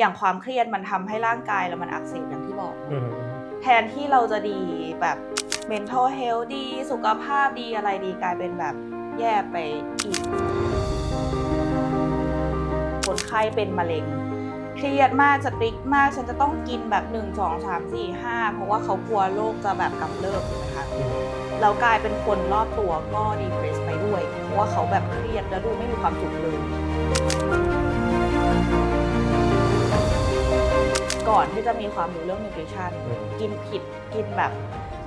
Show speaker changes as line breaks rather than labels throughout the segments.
อย่างความเครียดมันทำให้ร่างกายเรามันอักเสบอย่างที่บอก
อืม
แทนที่เราจะดีแบบ mental health ดี สุขภาพดีอะไรดีกลายเป็นแบบแย่ไปอีก คนไข้เป็นมะเร็ง เครียดมากสตริกมาก ฉันจะต้องกินแบบ 1 2 3 4 5 เพราะว่าเขากลัวโรคจะแบบกำเริบนะคะ
อืม
แล้วกลายเป็นคนรอบตัวก็ดีเพรสไปด้วย เพราะว่าเขาแบบเครียดแล้วดูไม่มีความสุขเลย ก่อนที่จะมีความรู้เรื่อง nutrition
อืม
กินผิดกินแบบ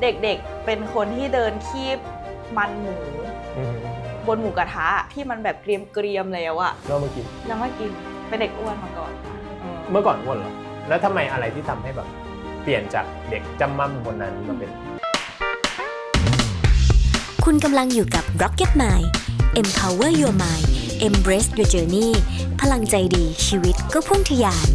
เด็กๆเป็นคนที่เดินคีบมันหมู
อืม
บนหมูกระทะที่มันแบบเกรียมๆแล้วอะ
แล้วเมื่อกี้
แล้วมากินเป็นเด็กอ้วนมาก่อนอืม
เมื่อก่อนอ้วนเหรอ แล้วทำไมอะไรที่ทำให้แบบ เปลี่ยนจากเด็กจำมั่มคนนั้นมาเป็น
คุณกำลังอยู่กับ Rocket Mind Empower Your Mind Embrace Your Journey พลังใจดีชีวิตก็พุ่งทะยาน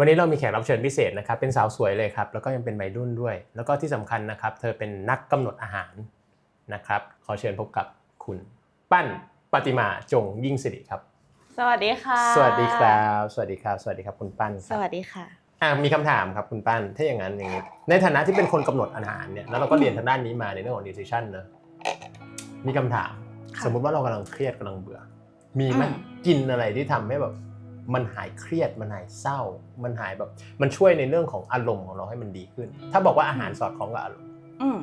วันนี้เรามีแขกรับเชิญพิเศษนะครับ เป็นสาวสวยเลยครับ แล้วก็ยังเป็นวัยรุ่นด้วย แล้วก็ที่สำคัญนะครับ เธอเป็นนักกำหนดอาหารนะครับ ขอเชิญพบกับคุณปั้นปฏิมาจงยิ่งสิริครับ
สวัสดีค่ะ
สวัสดีครับ สวัสดีครับ สวัสดีครับคุณปั้นค
ส
รับ
วัสดีค่ะ
อะมีคำถามครับคุณปั้น ถ้าอย่างนั้นอย่างนี้ ในฐานะที่เป็นคนกำหนดอาหารเนี่ย แล้วเราก็เรียนทางด้านนี้มาในเรื่องของ nutrition เนอะมีคำถาม
ค่ะ
สมมุติว่าเรากำลังเครียดกำลังเบื่อ มีไหม
อืม
กินอะไรที่ทำให้แบบ มันหายเครียดมันหายเศร้า มันหายแบบ มันช่วยในเรื่องของอารมณ์ของเราให้มันดีขึ้น ถ้าบอกว่าอาหารสอดคล้องกับอารมณ์
อืม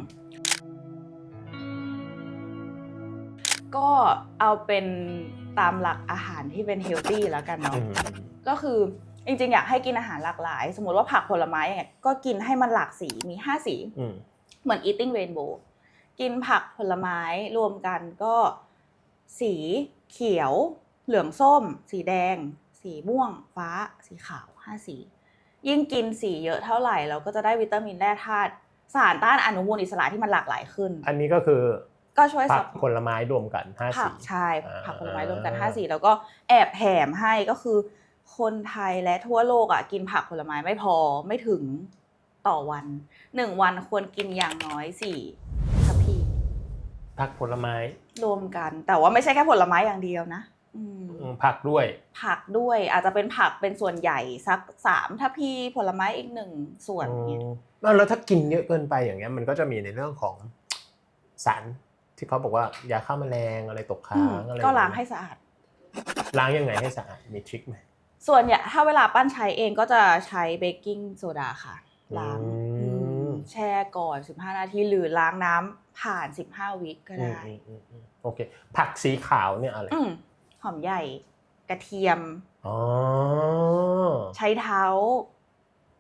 ก็เอาเป็นตามหลักอาหารที่เป็นเฮลตี้แล้วกันเนาะ
อืม
ก็คือจริงๆอยากให้กินอาหารหลากหลาย สมมติว่าผักผลไม้อย่างเงี้ยก็กินให้มันหลากสีมี5สี
อืม
เหมือน eating rainbow กินผักผลไม้รวมกันก็สีเขียว เหลืองส้ม สีแดง สีม่วง ฟ้า สีขาว 5 สี ยิ่งกินสีเยอะเท่าไหร่ เราก็จะได้วิตามินแร่ธาตุสารต้านอนุมูลอิสระที่มันหลากหลายขึ้น
อันนี้ก็คือ
ก็ช่วย
ผั
ซั
ก
บ
ผลไม้รวมกันห้า
ผั
สี
กใช่
อ่า
ผักผลไม้รวมกัน5สีแล้วก็แอบแถมให้ก็คือ คนไทยและทั่วโลกอะกินผักผลไม้ไม่พอไม่ถึงต่อวันหนึ่งวันควรกินอย่างน้อยสี่ทัพพี
ผักผลไม้
รวมกัน แต่ว่าไม่ใช่แค่ผลไม้อย่างเดียวนะอืม
อืม ผักด้วย
ผักด้วยอาจจะเป็นผักเป็นส่วนใหญ่สักสามทัพพีผลไม้อีกหนึ่งส่วนเนี้ย
อืมแล้วถ้ากินเยอะเกินไปอย่างเงี้ยมันก็จะมีในเรื่องของสารที่เขาบอกว่ายาฆ่าแมลงอะไรตก
อื
ค้ามงอะไร
ก็ล้างให้สะอาด
ล้างยังไงให้สะอาดมีทริคไหม
ส่วนใหญ่ถ้าเวลาปั้นใช้เองก็จะใช้เบกกิ้งโซดาค่ะล้าง
อืม
อืมแช่ก่อน 15 นาทีหรือล้างน้ำผ่าน 15 วิก็ได้
อืมอืมอืมโอเค ผักสีขาวเนี่ยอะไร
อืม หอมใหญ่กระเทียม
อ๋อ
ใช้เท้า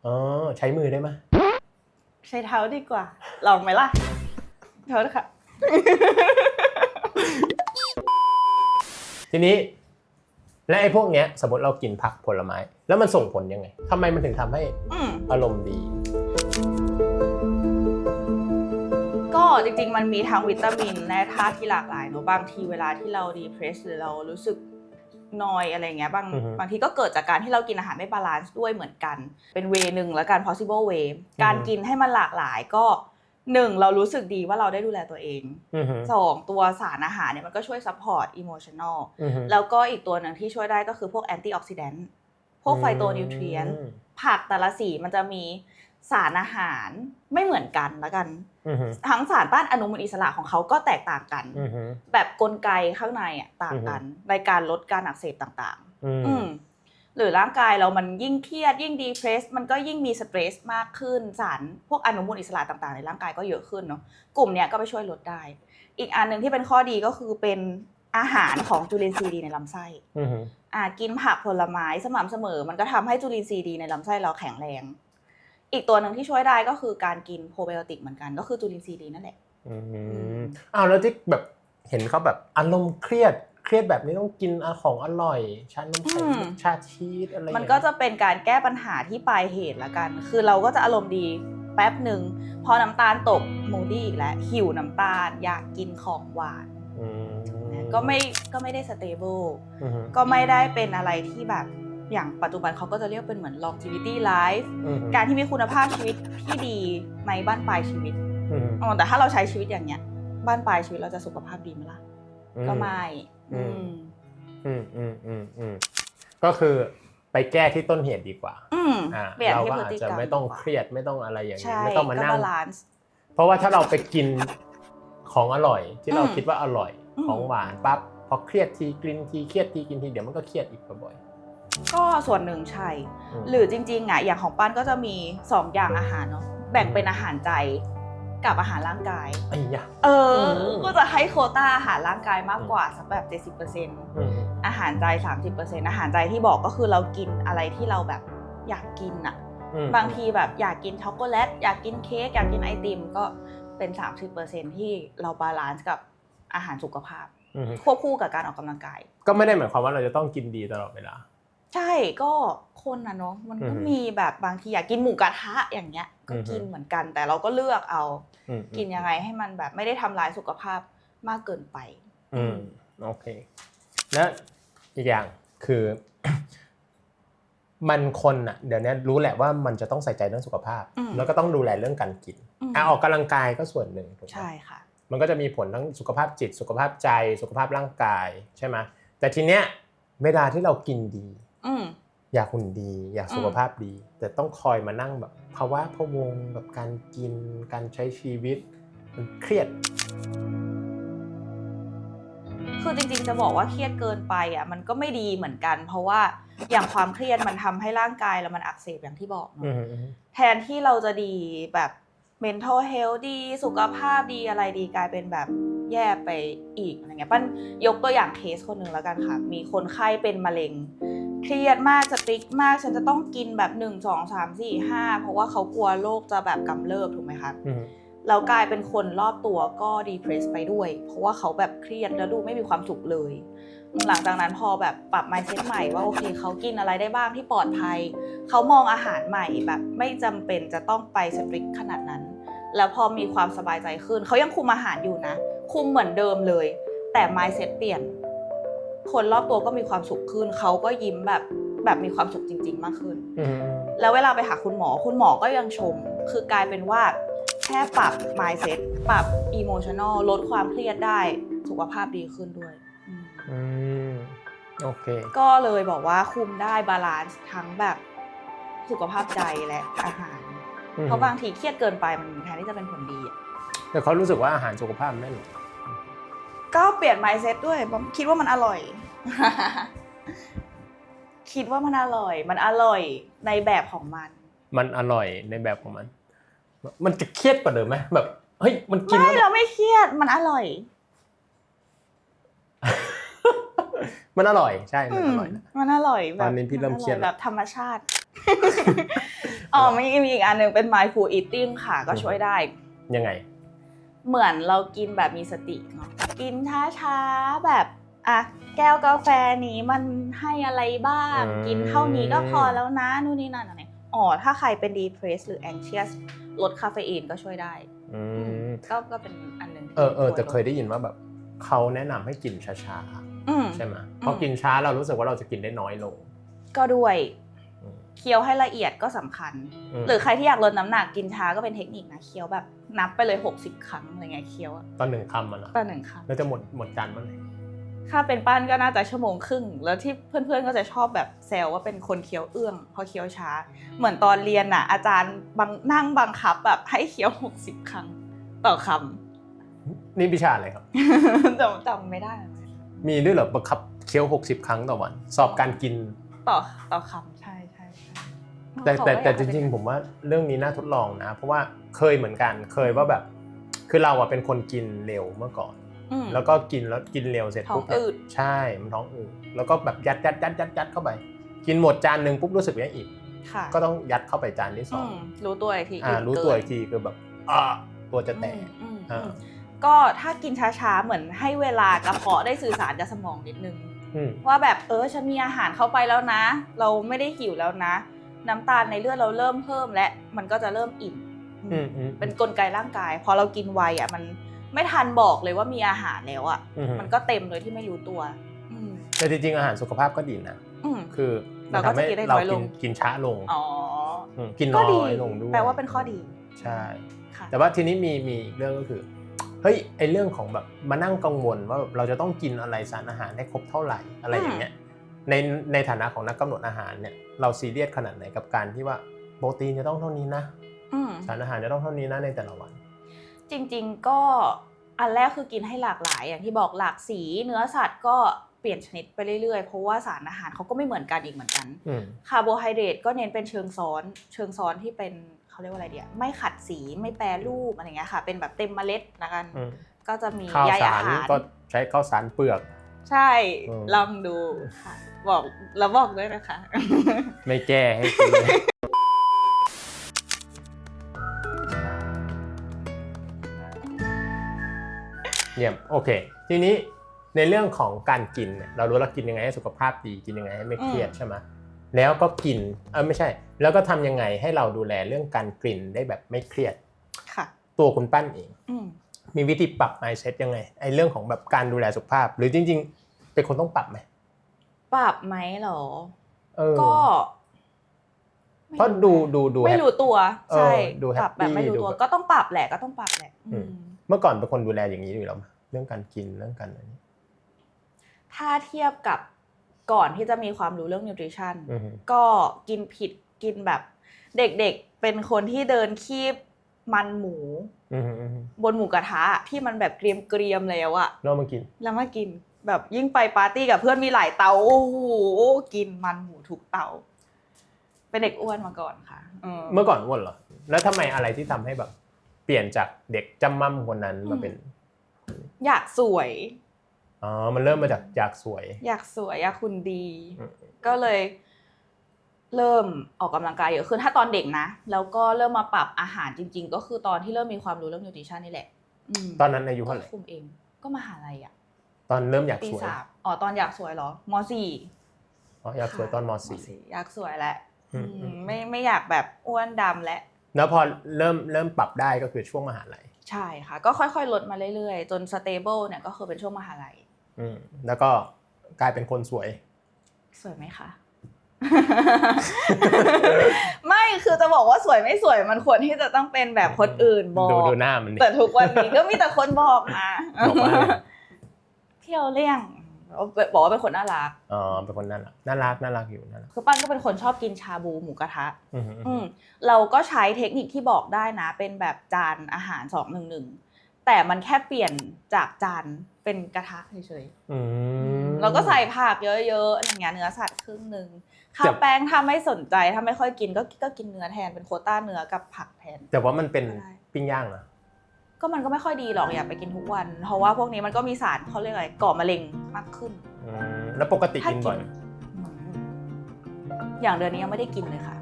อ๋อใช้มือได้ไหม
ใช้เท้าดีกว่า ลองไหมล่ะโทษค่ะ
ทีนี้ และไอ้พวกเนี้ย สมมติเรากินผักผลไม้ แล้วมันส่งผลยังไงทำไมมันถึงทำให้
อืม
อารมณ์ดี
จริงๆ มันมีทั้งวิตามินและธาตุที่หลากหลายเนอะบางทีเวลาที่เราดีเพรสหรือเรารู้สึกนอยอะไรเงี้ยบาง
อือฮึ
บางทีก็เกิดจากการที่เรากินอาหารไม่บาลานซ์ด้วยเหมือนกัน เป็นเวหนึ่งแล้วกัน possible way การกินให้มันหลากหลายก็หนึ่งเรารู้สึกดีว่าเราได้ดูแลตัวเอง
อือฮึ
สองตัวสารอาหารเนี่ยมันก็ช่วย support emotional
อือฮึ
แล้วก็อีกตัวหนึ่งที่ช่วยได้ก็คือพวกแอนตี้ออกซิแดนต์พวกไฟโตนิวเทรียน
อืม
ผักแต่ละสีมันจะมีสารอาหารไม่เหมือนกันแล้วกัน
อือฮึ
ทั้งสารต้านอนุมูลอิสระของเขาก็แตกต่างกัน
อือฮึ
แบบกลไกข้างในอะต่างกันในการลดการอักเสบต่าง
อืม
ๆอืมหรือร่างกายเรามันยิ่งเครียดยิ่งดีเพรสมันก็ยิ่งมีสเตรสมากขึ้นสารพวกอนุมูลอิสระต่างๆ ในร่างกายก็เยอะขึ้นเนาะกลุ่มเนี้ยก็ไปช่วยลดได้ อีกอันหนึ่งที่เป็นข้อดีก็คือเป็นอาหารของจุลินทรีย์ดีในลำไส้
อือฮึ
อ่ากินผักผลไม้สม่ำเสมอ มันก็ทำให้จุลินทรีย์ดีในลำไส้เราแข็งแรง อีกตัวหนึ่งที่ช่วยได้ก็คือการกินโปรไบโอติกเหมือนกัน ก็คือจุลินทรีย์ดีนั่นแหละ
อืมอ้าวแล้วที่แบบเห็นเขาแบบอารมณ์เครียดเครียดแบบนี้ต้องกินของอร่อยชานมไข่มุก
อืม
ชาชีสอะไร
มันก็จะเป็นการแก้ปัญหาที่ปลายเหตุละกัน คือเราก็จะอารมณ์ดีแป๊บหนึ่งพอน้ำตาลตกมูดี้อีกแล้วหิวน้ำตาลอยากกินของหวาน
อืม
ก็ไม่ก็ไม่ได้สเตเบิล
อือฮึ
ก็ไม่ได้เป็นอะไรที่แบบ อย่างปัจจุบันเขาก็จะเรียกเป็นเหมือน longevity life
อือฮึ
การที่มีคุณภาพชีวิตที่ดีในบ้านปลายชีวิต
อือฮึ
อ๋อแต่ถ้าเราใช้ชีวิตอย่างเนี้ย บ้านปลายชีวิตเราจะสุขภาพดีไหมล่ะ
อืม
ก็ไม่
อืม
อืม
อืมอืมอืมอืมก็คือไปแก้ที่ต้นเหตุดีกว่า
อืม
อ่า
เปลี่ยน
เรา
ที่
ก็
พฤ
อาจ
ติ
จะ
กรรม
ไม่ต้อง
ดีกว่า
เครียดไม่ต้องอะไรอย่างนี้
ใช่
ไม่ต้องมานั่ง
ก็บาลานซ์
เพราะว่าถ้าเราไปกินของอร่อย ที่เรา
อืม
คิดว่าอร่อย
อืม
ของหวานปั๊บพอเครียดทีกินทีเครียดทีกินทีเดี๋ยวมันก็เครียดอีกบ่อย
ก็ส่วนหนึ่งใช่
ๆม
หรือจริงๆอะอย่างของปั้นก็จะมีสองอย่างอาหารเนาะแบ่งเป็นอาหารใจกับอาหารร่างกาย
ไอ้ยะ
เออ
ม
ก็จะให้โควต้าอาหารร่างกายมากกว่าสักแบบ 70%
อืม
อาหารใจ 30%อาหารใจที่บอกก็คือเรากินอะไรที่เราแบบอยากกินอะ
อืม
บางทีแบบอยากกินช็อกโกแลตอยากกินเค้กอยากกินไอติมก็เป็น 30%ที่เราบาลานซ์กับอาหารสุขภาพ
อืม
ควบคู่กับการออกกำลังกาย
ก็ไม่ได้หมายความว่าเราจะต้องกินดีตลอดเวลา
ใช่ก็คนนะเนาะมันก็
อือฮึ
มีแบบบางทีอยากกินหมูกระทะอย่างเงี้ยก็
อือฮึ
กินเหมือนกัน แต่เราก็เลือกเอา
อืม
กินยังไงให้มันแบบไม่ได้ทำลายสุขภาพมากเกินไป
อืมโอเค แล้วอีกอย่างคือ มันคนอะ เดี๋ยวนี้รู้แหละว่ามันจะต้องใส่ใจเรื่องสุขภาพ
อืม
แล้วก็ต้องดูแลเรื่องการกิน
อืม
อะออกกำลังกายก็ส่วนหนึ่งถูกไหม
ใช่ค่ะ
มันก็จะมีผลทั้งสุขภาพจิต สุขภาพใจ สุขภาพร่างกายใช่ไหมแต่ทีเนี้ยเวลาที่เรากินดี
อืม
อยากหุ่นดี อยากสุข
อืม
ภาพดี แต่ต้องคอยมานั่งแบบภาวะพะวงแบบการกิน การใช้ชีวิต มันเครียด
คือจริงๆจะบอกว่าเครียดเกินไปอะมันก็ไม่ดีเหมือนกัน เพราะว่าอย่างความเครียดมันทำให้ร่างกายเรามันอักเสบอย่างที่บอกเน
อื
อะ
มอืม
แทนที่เราจะดีแบบ mental health ดี สุขภาพดีอะไรดีกลายเป็นแบบแย่ไปอีกอะไรเงี้ยปั้นยกตัวอย่างเคสคนหนึ่งแล้วกันค่ะ มีคนไข้เป็นมะเร็ง เครียดมากสติ๊กมากฉันจะต้องกินแบบ 1 2 3 4 5 เพราะว่าเขากลัวโรคจะแบบกำเริบถูกไหมคะ
อืม
แล้วกลายเป็นคนรอบตัวก็ดีเพรสไปด้วย เพราะว่าเขาแบบเครียดแล้วดูไม่มีความสุขเลย หลังจากนั้นพอแบบปรับ mindset ใหม่ว่าโอเคเขากินอะไรได้บ้างที่ปลอดภัย เขามองอาหารใหม่แบบไม่จำเป็นจะต้องไปสตริกขนาดนั้น แล้วพอมีความสบายใจขึ้น เขายังคุมอาหารอยู่นะ คุมเหมือนเดิมเลย แต่ mindset เปลี่ยน คนรอบตัวก็มีความสุขขึ้น เขาก็ยิ้มแบบแบบมีความสุขจริง ๆ มากขึ้น
อืม
แล้วเวลาไปหาคุณหมอคุณหมอก็ยังชม คือกลายเป็นว่าแค่ปรับ mindset ปรับ emotional ลดความเครียดได้สุขภาพดีขึ้นด้วยอืม
อืมโอเค
ก็เลยบอกว่าคุมได้บาลานซ์ทั้งแบบสุขภาพใจและอาหาร
อืม
เพราะบางทีเครียดเกินไปมันแทนที่จะเป็นผลดีอะ
แต่เขารู้สึกว่าอาหารสุขภาพไม่หรอ ก
ก็เปลี่ยน mindset ด้วยผมคิดว่ามันอร่อย คิดว่ามันอร่อย มันอร่อยในแบบของมัน
มันอร่อยในแบบของมัน มันจะเครียดกว่าเดิมไหมแบบเฮ้ยมันกิน
ไม่
แล้ว
เราไม่เครียดมันอร่อย
มันอร่อยใช่มัน
อื
อ
ม
ร่อยนะ
มันอร่อยแบบ
ตอนนี้พี่เริ่มเครียด
นอแบบธรรมชาติ อ๋อมีมีอีกอันหนึ่งเป็น mindful eating ค่ะก็ช่วยได้
ยังไง
เหมือนเรากินแบบมีสติเนาะกินช้าๆแบบอะแก้วกาแฟนี้มันให้อะไรบ้าง
อืม
กินเท่านี้ก็พอแล้วนะนู่นนี่นั่นอะไรอ๋อถ้าใครเป็น depressed หรือ anxious ลดคาเฟอีนก็ช่วยได้
อืม
ก็ก็เป็นอันหนึ่งที่
เออเออแต่
วรลด
เคยได้ยินว่าแบบเขาแนะนำให้กินช้า
อืม
ๆใช่ไหมเพราะกินช้าเรารู้สึกว่าเราจะกินได้น้อยลง
ก็ด้วย
อืม
เคี้ยวให้ละเอียดก็สำคัญ
ม
หรือใครที่อยากลดน้ำหนักกินช้าก็เป็นเทคนิคนะเคี้ยวแบบ นับไปเลย 60 ครั้งอะไรเงี้ยเคี้ยวอะ
ตอนหนึ่งคำมันนะ
ต่อหนึ่งค
แล้วจะหมดหมดจานเมื่อไหร่ำ
ถ้าเป็นปั้นก็น่าจะชั่วโมงครึ่ง แล้วที่เพื่อนๆก็จะชอบแบบแซวว่าเป็นคนเคี้ยวเอื้องเพราะเคี้ยวช้า เหมือนตอนเรียนน่ะ อาจารย์บังนั่งบังคับแบบให้เคี้ยว 60 ครั้งต่อค
นี่วิชาอะไรครับำ
จำจำไม่ได้
มีด้วยเหรอบังคับเคี้ยว 60 ครั้งต่อวัน สอบการกิน
ต่อต่อคำใช่ใช่ใช่
แต่แต่แต่จ
เขาก็อยากให้
ริง
เป็น
ๆผมว่าเรื่องนี้น่าทดลองนะ เพราะว่าเคยเหมือนกันเคยว่าแบบ คือเราอะเป็นคนกินเร็วเมื่อก่อน
อืม
แล้วก็กินแล้วกินเร็วเสร็จปุ๊บ
ท้องอืด
ใช่มันท้องอืดแล้วก็แบบยัดยัดยัดยัดยัดเข้าไป กินหมดจานหนึ่งปุ๊บรู้สึกว่าอิ่ม
ค่ะ
ก็ต้องยัดเข้าไปจานที่ส
อื
อง
มรู้ตัวอีกที
อ่า
อิ่ม
รู้
เกิน
ตัวอีกทีคือแบบอ่าตัวจะแตก
อืม
อ่า
อืมก็ถ้ากินช้าๆ เหมือนให้เวลากระเพาะได้สื่อสารกับสมองนิดนึง
อืม
ว่าแบบเออฉันมีอาหารเข้าไปแล้วนะ เราไม่ได้หิวแล้วนะ น้ำตาลในเลือดเราเริ่มเพิ่ม และมันก็จะเริ่มอิ่ม
อืมอืม
เป็นกลไกร่างกาย พอเรากินไวอะมันไม่ทันบอกเลยว่ามีอาหารแล้วอะ
อืม
มันก็เต็มโดยที่ไม่รู้ตัวอืม
แต่จริงๆอาหารสุขภาพก็ดีนะ
อืม
คือมัน
เราก็
ทำให้
จะกินได้
เรา
น้อยล
กิ
ง
นกินช้าลง
อ๋อ
มกิน
ก็
น้
ดี
อยลงด้วย
แปลว่าเป็นข้อดี
ใช่
ค่ะ
แต่ว่าทีนี้มีมีอีกเรื่องก็คือเฮ้ยไอเรื่องของแบบมานั่งกังวลว่าแบบเราจะต้องกินอะไรสารอาหารให้ครบเท่าไหร่อะไรอย่างเงี้ย ในในฐานะของนักกำหนดอาหารเนี่ยเราซีเรียสขนาดไหนกับการที่ว่าโปรตีนจะต้องเท่านี้นะ
อืม
สารอาหารจะต้องเท่านี้นะในแต่ละวัน
จริง ๆก็อันแรกคือกินให้หลากหลาย อย่างที่บอกหลากสีเนื้อสัตว์ก็เปลี่ยนชนิดไปเรื่อยๆ เพราะว่าสารอาหารเขาก็ไม่เหมือนกันอีกเหมือนกัน
อืม
คาร์โบไฮเดรตก็เน้นเป็นเชิงซ้อน เชิงซ้อนที่เป็นเขาเรียกว่าอะไรเดียไม่ขัดสีไม่แปรรูปอะไรเงี้ยค่ะ เป็นแบบเต็มเมล็ดละกัน
อืม
ก็จะมี
ข้าว
ใยอา
สาร
หาร
ก็ใช้ข้าวสารเปลือก
ใช่
อืม
ลองดูค่ะบอกแล้วบอกด้วยนะคะ
ไม่แก้ให้กินเลย เยี่ยมโอเค ทีนี้ในเรื่องของการกินเนี่ยเรารู้แล้วกินยังไงให้สุขภาพดีกินยังไงให้ไม่เครียด
อืม
ใช่ไหมแล้วก็กินเออไม่ใช่ แล้วก็ทำยังไงให้เราดูแลเรื่องการกลิ่นได้แบบไม่เครียด
ค่ะ
ตัวคุณปั้นเอง
อืม
มีวิธีปรับ mindset ยังไงไอ้เรื่องของแบบการดูแลสุขภาพ หรือจริง ๆ เป็นคนต้องปรับไหม
ปรับไหมเหรอ
เออ
ก็
เพราะดูดูดู
ไม่รู้ตัว
เออ
ใช่
ดู
ปรับแบบ
happy
ไม่รู้
ดู
ตัว
แบบ
ก็ต้องปรับแหละก็ต้องปรับแหละ
อืม
อืม
เมื่อก่อนเป็นคนดูแลอย่างนี้อยู่แล้วไหมเรื่องการกินเรื่องการอะไรนี้
ถ้าเทียบกับก่อนที่จะมีความรู้เรื่องนิวทริชั่น
อือฮึ
ก็กินผิดกินแบบ เด็กๆเป็นคนที่เดินคีบ มันหมู
อือฮึอือฮึ
บนหมูกระทะที่มันแบบเกรียมๆแล้วอะ
แล้วเอามากิน
แล้วมากิน แบบยิ่งไปปาร์ตี้กับเพื่อนมีหลายเตาโอ้โหกินมันหมูทุกเตา เป็นเด็กอ้วนมาก่อนค่ะ
เมื่อก่อนอ้วนเหรอแล้วทำไมอะไรที่ทำให้แบบ เปลี่ยนจากเด็กจำมั่มคนนั้นมาเป็น
อยากสวย
อ๋อมันเริ่มมาจากอยากสวย
อยากสวยอยากคุณดี
อืม
ก็เลย เริ่มออกกำลังกายเยอะขึ้นถ้าตอนเด็กนะ แล้วก็เริ่มมาปรับอาหารจริง ๆ ก็คือตอนที่เริ่มมีความรู้เรื่องนิวทริชั่นนี่แหละม
ตอนนั้นอายุเท่าไหร่
ก็คุมเอง ก็มหาลัยอะ
ตอนเริ่มอยาก
ปี
สวย
สามอ๋อตอนอยากสวยเหรอมสี่
อ๋ออยากสวยตอนม
ค่ะ
สี่
อยากสวยแหละ
อืม
อืม
อืม
ไม่ไม่อยากแบบอ้วนดำและ
แล้วพอเริ่มเริ่มปรับได้ก็คือช่วงมหาลัย
ใช่ค่ะ ก็ค่อยๆ ลดมาเรื่อยๆ จนสเตเบิลเนี่ยก็คือเป็นช่วงมหาลัย
อืมแล้วก็กลายเป็นคนสวย
สวยไหมคะ ไม่คือจะบอกว่าสวยไม่สวยมันควรที่จะต้องเป็นแบบคนอื่นบอก
ดูดูหน้ามันดิ
แต่ทุกวันนี้ก็มีแต่คนบอกนะ
บอกว่าอะไร
เที่ยวเลี่ยงบอกว่าเป็นคนน่ารัก
อ๋อเป็นคนน่ารักน่ารักน่ารักอยู่น่ารัก
คือปั้นก็เป็นคนชอบกินชาบูหมูกระทะ
อืมอืม
อืมเราก็ใช้เทคนิคที่บอกได้นะ เป็นแบบจานอาหารสองหนึ่งหนึ่งแต่มันแค่เปลี่ยนจากจานเป็นกระทะเฉย
อืม
ๆเราก็ใส่ผักเยอะๆอะไรเงี้ยเนื้อสัตว์ครึ่งหนึ่ง ข้า
แต่
วแป้งถ้าไม่สนใจถ้าไม่ค่อยกินก็ก็กินเนื้อแทนเป็นโควต้าเนื้อกับผักแทน
แต่ว่ามันเป็น
ได้
ปิ้งย่างนะ
ก็มันก็ไม่ค่อยดีหรอกอย่าไปกินทุกวัน เพราะว่าพวกนี้มันก็มีสารเขาเรียกอะไรก่อมะเร็งมากขึ้น
อืมแล้วปกติกินบ่อยไหม
อืมอย่างเดือนนี้ยังไม่ได้กินเลยค่ะ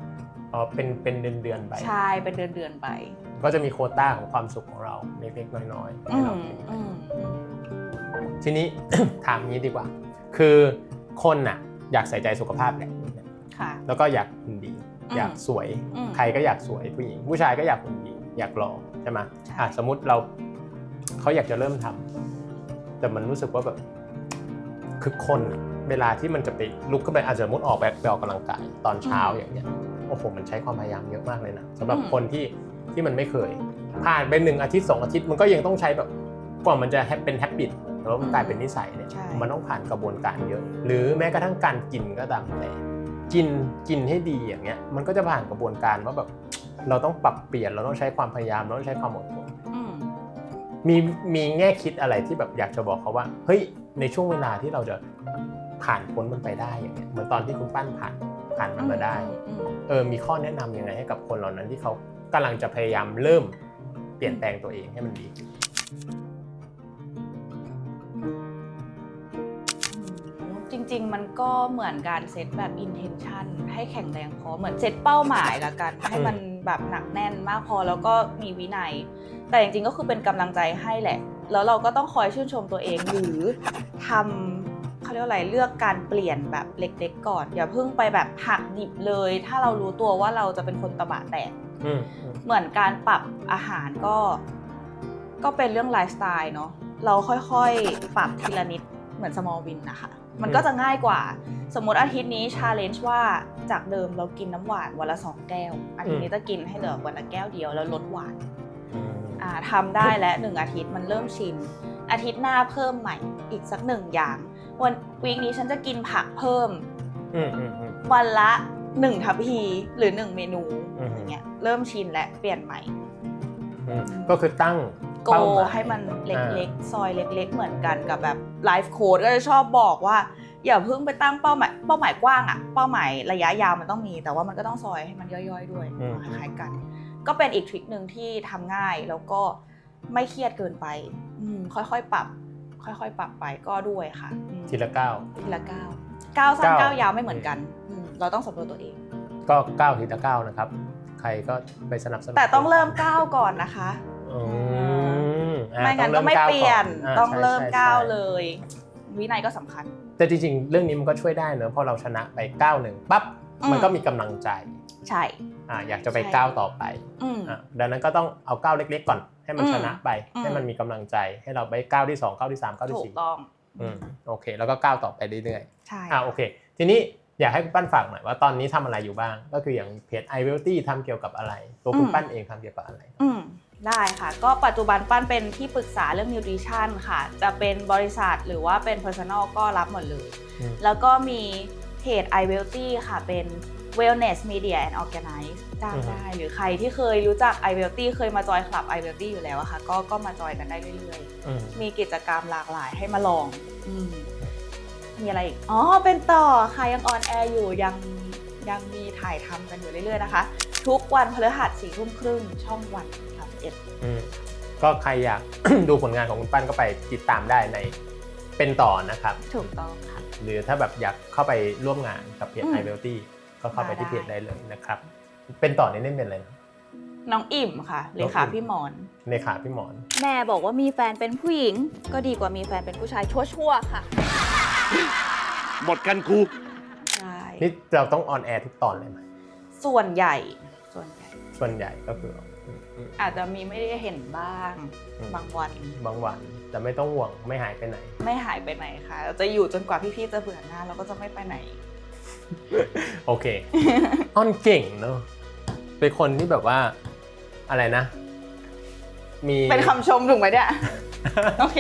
อ๋อเป็นเป็นเดือนเดือนๆไป
ใช่เป็นเดือนเดือนๆไป
ก็จะมีโควต้าของความสุขของเราเล็กๆน้อยๆ
อื
ให้
ม
เรากิน
อืมอืม
ทีนี้ถามงี้ดีกว่า คือคนน่ะ อยากใส่ใจสุขภาพแหละ
ค่ะ
แล้วก็อยากหุ่นดี
อืม
อยากสวย
อืม
ใครก็อยากสวยผู้หญิง ผู้ชายก็อยากหุ่นดี อยากหล่อใช่ไหม
ใช่
อะสมมติเราเขาอยากจะเริ่มทำแต่มันรู้สึกว่าแบบคือคนน่ะเวลาที่มันจะไปลุกขึ้นไปอาจจะสมมติออกไปไปออกกำลังกายตอนเช้าอย่างเงี้ยโอ้โหมันใช้ความพยายามเยอะมากเลยนะสำหรับคนที่ที่มันไม่เคย ผ่านไปหนึ่งอาทิตย์สองอาทิตย์มันก็ยังต้องใช้แบบกว่ามันจะเป็นแฮปปิตแล้วมันกลายเป็นนิสัยเนี่ย
ใช่
มันต้องผ่านกระบวนการเยอะ หรือแม้กระทั่งการกินก็ตามแต่ กินกินให้ดีอย่างเงี้ยมันก็จะผ่านกระบวนการว่าแบบเราต้องปรับเปลี่ยนเราต้องใช้ความพยายามเราต้องใช้ความอดทน
อืม
มีมีแง่คิดอะไรที่แบบอยากจะบอกเขาว่า เฮ้ยในช่วงเวลาที่เราจะผ่านพ้นมันไปได้อย่างเงี้ยเหมือนตอนที่คุณปั้นผ่านผ่านมันมาได้
อืม
เออมีข้อแนะนำยังไงให้กับคนเหล่านั้นที่เขากำลังจะพยายามเริ่มเปลี่ยนแปลงตัวเองให้มันดี
ริง ๆ มันก็เหมือนการเซตแบบ intention ให้แข็งแรงพอเหมือนเซตเป้าหมายละกัน ให้มันแบบหนักแน่นมากพอแล้วก็มีวินัย แต่จริงๆก็คือเป็นกำลังใจให้แหละ แล้วเราก็ต้องคอยชื่นชมตัวเองหรือทำเขาเรียกว่าอะไรเลือกการเปลี่ยนแบบเล็ก ๆ ก่อน อย่าเพิ่งไปแบบหักดิบเลย ถ้าเรารู้ตัวว่าเราจะเป็นคนตะบะแตก
อืมอืม
เหมือนการปรับอาหารก็ ก็เป็นเรื่องไลฟ์สไตล์เนาะเราค่อยๆ ปรับทีละนิดเหมือน small win นะคะ มันก็จะง่ายกว่า สมมติอาทิตย์นี้ challenge ว่าจากเดิมเรากินน้ำหวานวันละสองแก้ว อาทิตย์นี้จะกินให้เหลือวันละแก้วเดียวแล้วลดหวาน
อืม
อ่าทำได้แล้วหนึ่งอาทิตย์มันเริ่มชิน อาทิตย์หน้าเพิ่มใหม่อีกสักหนึ่งอย่าง วันวีคนี้ฉันจะกินผักเพิ่ม
อืมอืมอืม
วันละหนึ่งทัพพีหรือหนึ่งเมนู
อือฮึ
อย่างเงี้ยเริ่มชินและเปลี่ยนใหม่
อืมก็คือตั้ง
โก
เป้าหมาย
ให้มันเล็ก
อ่า
ๆซอยเล็ก ๆ เหมือนกันกับแบบไลฟ์โค้ดก็จะชอบบอกว่า อย่าเพิ่งไปตั้งเป้าหมายเป้าหมายกว้างอะเป้าหมายระยะยาวมันต้องมี แต่ว่ามันก็ต้องซอยให้มันย่อยๆด้วยคล้ายๆกัน ก็เป็นอีกทริคหนึ่งที่ทำง่ายแล้วก็ไม่เครียดเกินไปอืมค่อยๆปรับ ค่อยๆ ปรับไปก็ด้วยค่ะอืม
ทีละก้าว
ทีละก้าวก้าวสั้น
ก้าว
ก้าวยาวไม่เหมือนกันอืมเราต้องสำรวจตัวเอง
ก็ก้าวทีละก้าวนะครับ ใครก็ไปสนับสนุน
แต่ต้องเริ่มก้าวก่อนนะคะ
อืมอ่า
ไม่งั้น
ต้
ก็
อ
ไม่
ก้าว
เปลี่ยนาต้อง
ใช่
เริ่ม
ใช่
ก้าว
ใช่
เลย วินัยก็สำคัญ
แต่จริงๆ เรื่องนี้มันก็ช่วยได้เนอะเพราะเราชนะไปก้าวหนึ่งปั๊บ
อืม
มันก็มีกำลังใจ
ใช่
อ่าอยากจะไป
ใช่
ก้าวต่อไป
อืม
อะดังนั้นก็ต้องเอาก้าวเล็กๆก่อน ให้มัน
อืม
ชนะไป
อืม
ให้มันมีกำลังใจ ให้เราไปก้าวที่สองก้าวที่สามก้าว
ถู
ที่
ก
สี่
ต้อง
อืมโอเค แล้วก็ก้าวต่อไปเรื่อย
ใช่
ๆอ่าโอเค ทีนี้อยากให้คุณปั้นฝากหน่อยว่าตอนนี้ทำอะไรอยู่บ้าง ก็คืออย่างเพจ i w e l t y ทำเกี่ยวกับอะไร ตัวคุณปั้นเองทำเกี่ยวกับอะไร
อืม ได้ค่ะ ก็ปัจจุบันปั้นเป็นที่ปรึกษาเรื่องนิวทริชั่นค่ะ จะเป็นบริษัทหรือว่าเป็น Personal ก็รับหมดเลย
อืม
แล้วก็มีเพจ i w e l t y ค่ะเป็น Wellness Media and Organize จ้างได้ หรือใครที่เคยรู้จัก i w e l t y เคยมาจอยคลับ i w e l t y อยู่แล้วอะค่ะ ก็ก็มาจอยกันได้เรื่อยๆ
อืม
มีกิจกรรมหลากหลายให้มาลองอืมมีอะไรอีก อ๋อ เป็นต่อค่ะยังออนแอร์อยู่ยังยังมีถ่ายทำกันอยู่เรื่อยๆนะคะ ทุกวันพฤหัสสี่ทุ่มครึ่งช่องวัน สามสิบเอ็ด
อืมก็ใครอยาก ดูผลงานของคุณปั้นก็ไปติดตามได้ในเป็นต่อนะครับ
ถูกต้องค่ะ
หรือถ้าแบบอยากเข้าไปร่วมงานกับเพจ
อืม
i w e l t y ก็เข้าไปที่
ได้
เพจได้เลยนะครับ เป็นต่อในเล่นเป็นอะไรนะ
น้องอิ่มค่ะเลขา
น้องอิ่ม
พี่หมอน
ในขาพี่หมอน
แม่บอกว่ามีแฟนเป็นผู้หญิง ก็ดีกว่ามีแฟนเป็นผู้ชายชั่วๆค่ะ
หมดกันกู
ใช่
นี่เราต้องออนแอร์ทุกตอนเลยไหม
ส่วนใหญ่ส่วนใหญ่
ส่วนใหญ่ก็คือ อืมอืม
อาจจะมีไม่ได้เห็นบ้าง
อืม
บางวัน
บางวันแต่ไม่ต้องห่วงไม่หายไปไหน
ไม่หายไปไหนค่ะ จะอยู่จนกว่าพี่ๆจะเบื่อหน้าแล้วก็จะไม่ไปไหน
โอเคอ้อนเก่งเนอะเป็นคนที่แบบว่าอะไรนะ มี
เป็นคำชมถูกไหมเนี่ยโอเค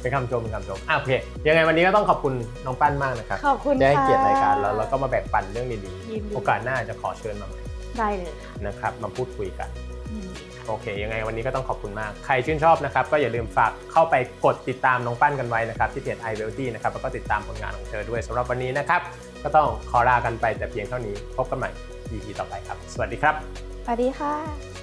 เป็นคำชมเป็นคำชมอะโอเค ยังไงวันนี้ก็ต้องขอบคุณน้องปั้นมากนะครับ
ขอบคุณ
ได้ให้
ค่ะ
เกียรติรายการแล้วแล้วก็มาแบ่งปันเรื่องดี
ยินดี
ๆโอกาสหน้าจะขอเชิญมาใหม่
ได้เลยค่ะ
นะครับมาพูดคุยกัน
ยินดีค่ะ
โอเค ยังไงวันนี้ก็ต้องขอบคุณมาก ใครชื่นชอบนะครับ ก็อย่าลืมฝากเข้าไปกดติดตามน้องปั้นกันไว้นะครับ ที่เพจ i w e l t y นะครับ แล้วก็ติดตามผลงานของเธอด้วยสำหรับวันนี้นะครับ ก็ต้องขอลากันไปแต่เพียงเท่านี้ พบกันใหม่ EP ต่อไปครับ สวัสดีครับ
สวัสดีค่ะ